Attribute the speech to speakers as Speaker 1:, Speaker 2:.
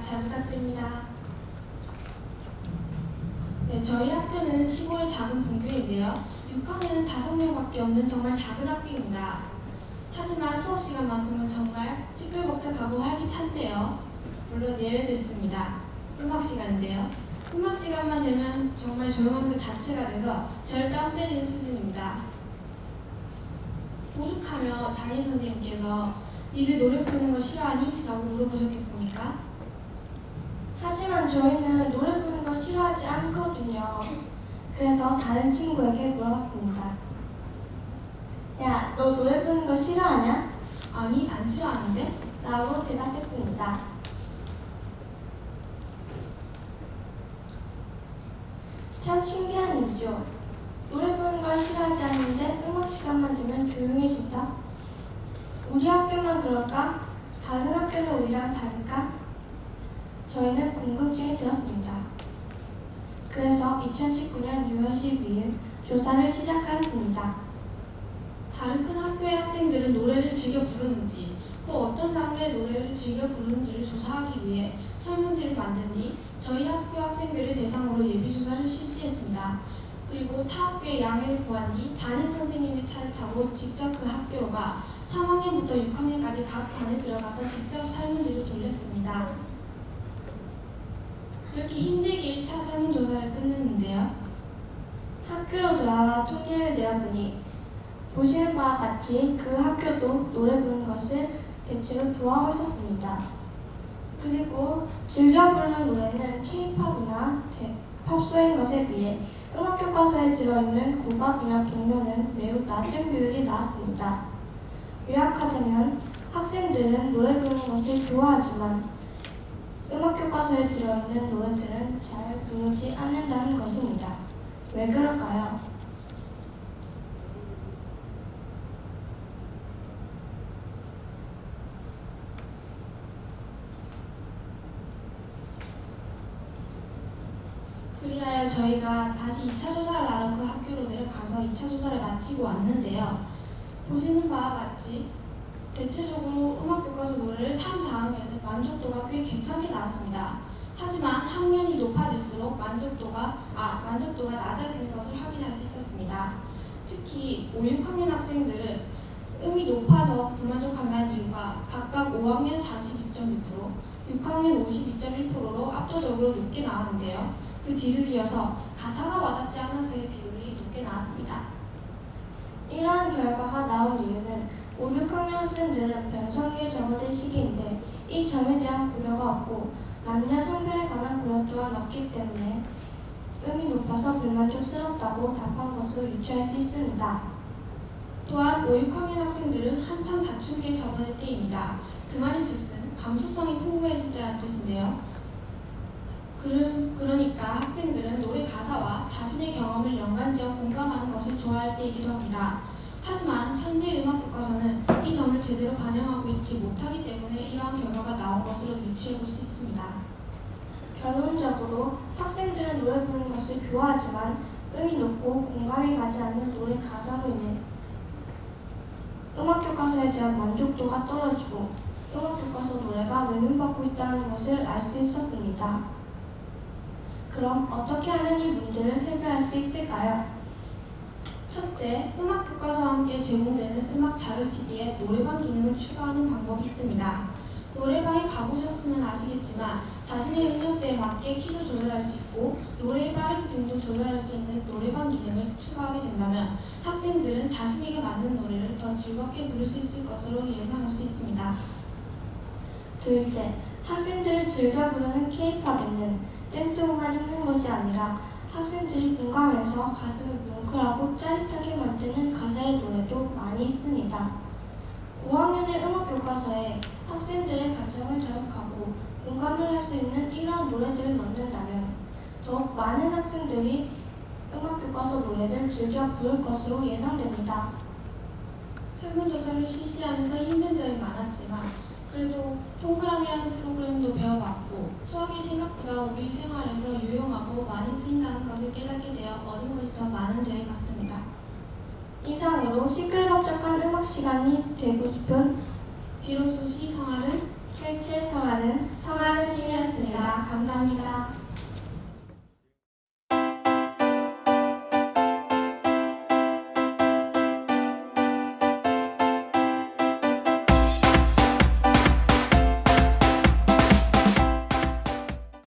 Speaker 1: 잘 부탁드립니다. 네, 저희 학교는 시골 작은 분교인데요. 6학년은 5명밖에 없는 정말 작은 학교입니다. 하지만 수업 시간만큼은 정말 시끌벅적하고 활기찬데요. 물론 예외도 있습니다. 음악 시간인데요. 음악 시간만 되면 정말 조용한 그 자체가 돼서 절 뺨 때리는 수준입니다. 오죽하며 담임 선생님께서 니들 노래 부르는 거 싫어하니? 라고 물어보셨겠습니까?
Speaker 2: 저희는 노래 부르는 거 싫어하지 않거든요. 그래서 다른 친구에게 물어봤습니다. 야, 너 노래 부르는 거 싫어하냐?
Speaker 1: 아니, 안 싫어하는데?
Speaker 2: 라고 대답했습니다. 참 신기한 일이죠. 노래 부르는 걸 싫어하지 않는데 음악 시간만 되면 조용해진다? 우리 학교만 그럴까? 다른 학교는 우리랑 다를까? 저희는 궁금증이 들었습니다. 그래서 2019년 6월 12일 조사를 시작하였습니다.
Speaker 1: 다른 큰 학교의 학생들은 노래를 즐겨 부르는지 또 어떤 장르의 노래를 즐겨 부르는지를 조사하기 위해 설문지를 만든 뒤 저희 학교 학생들을 대상으로 예비조사를 실시했습니다. 그리고 타 학교의 양해를 구한 뒤 담임 선생님의 차를 타고 직접 그 학교가 3학년부터 6학년까지 각 반에 들어가서 직접 설문지를 돌렸습니다. 그렇게 힘들게 1차 설문조사를 끝냈는데요.
Speaker 2: 학교로 돌아와 통계를 내어보니 보시는 바와 같이 그 학교도 노래 부르는 것을 대체로 좋아하고 있었습니다. 그리고 즐겨 부르는 노래는 K-팝이나 팝소인 것에 비해 음악 교과서에 들어있는 구박이나 동요는 매우 낮은 비율이 나왔습니다. 요약하자면 학생들은 노래 부르는 것을 좋아하지만 음악 교과서에 들어있는 노래들은 잘 부르지 않는다는 것입니다. 왜 그럴까요?
Speaker 1: 그리하여 저희가 다시 2차 조사를 하러 그 학교로 내려가서 2차 조사를 마치고 왔는데요. 보시는 바와 같이 대체적으로 음악 교과서 노래를 3, 4학년은 만족도가 꽤 괜찮게 나왔습니다. 하지만 학년이 높아질수록 만족도가 아 만족도가 낮아지는 것을 확인할 수 있었습니다. 특히 5, 6학년 학생들은 음이 높아서 불만족한다는 이유가 각각 5학년 42.6%, 6학년 52.1%로 압도적으로 높게 나왔는데요. 그 뒤를 이어서 가사가 와닿지 않아서의 비율이 높게 나왔습니다.
Speaker 2: 이러한 결과가 나온 이유는 5, 6학년 학생들은 변성기에 접어들 시기인데 이 점에 대한 고려가 없고 남녀 성별에 관한 고려 또한 없기 때문에 음이 높아서 불만족스럽다고 답한 것으로 유추할 수 있습니다.
Speaker 1: 또한 5, 6학년 학생들은 한창 사춘기에 접어들 때입니다. 그 말인 즉슨 감수성이 풍부해질 때란 뜻인데요. 그, 그러니까 학생들은 노래 가사와 자신의 경험을 연관지어 공감하는 것을 좋아할 때이기도 합니다. 하지만 현재 음악 교과서는 이 점을 제대로 반영하고 있지 못하기 때문에 이러한 결과가 나온 것으로 유추해 볼 수 있습니다.
Speaker 2: 결론적으로 학생들은 노래 부르는 것을 좋아하지만 음이 높고 공감이 가지 않는 노래 가사로 인해 음악 교과서에 대한 만족도가 떨어지고 음악 교과서 노래가 외면받고 있다는 것을 알 수 있었습니다. 그럼 어떻게 하면 이 문제를 해결할 수 있을까요?
Speaker 1: 첫째, 음악 교과서와 함께 제공되는 음악 자료 CD에 노래방 기능을 추가하는 방법이 있습니다. 노래방에 가보셨으면 아시겠지만 자신의 음역대에 맞게 키도 조절할 수 있고 노래의 빠르기 등도 조절할 수 있는 노래방 기능을 추가하게 된다면 학생들은 자신에게 맞는 노래를 더 즐겁게 부를 수 있을 것으로 예상할 수 있습니다.
Speaker 2: 둘째, 학생들이 즐겨 부르는 K-팝에는 댄스곡만 있는 것이 아니라 학생들이 공감해서 가슴을 뭉클하고 짜릿하게 만드는 가사의 노래도 많이 있습니다. 5학년의 음악 교과서에 학생들의 감성을 자극하고 공감을 할 수 있는 이러한 노래들을 넣는다면 더욱 많은 학생들이 음악 교과서 노래를 즐겨 부를 것으로 예상됩니다.
Speaker 1: 설문조사를 실시하면서 힘든 점이 많았지만 그래도 동그라미라는 프로그램도 배워봤고 수학이 생각보다 우리 생활에서 유용하고 많이 쓰인다는 것을 깨닫게 되어 얻은 것이 더 많은 대회 같습니다.
Speaker 2: 이상으로 시끌벅적한 음악 시간이 되고 싶은
Speaker 1: 비로소 시 성화를
Speaker 2: 켈체 성화는 성화는 팀이었습니다.
Speaker 1: 감사합니다.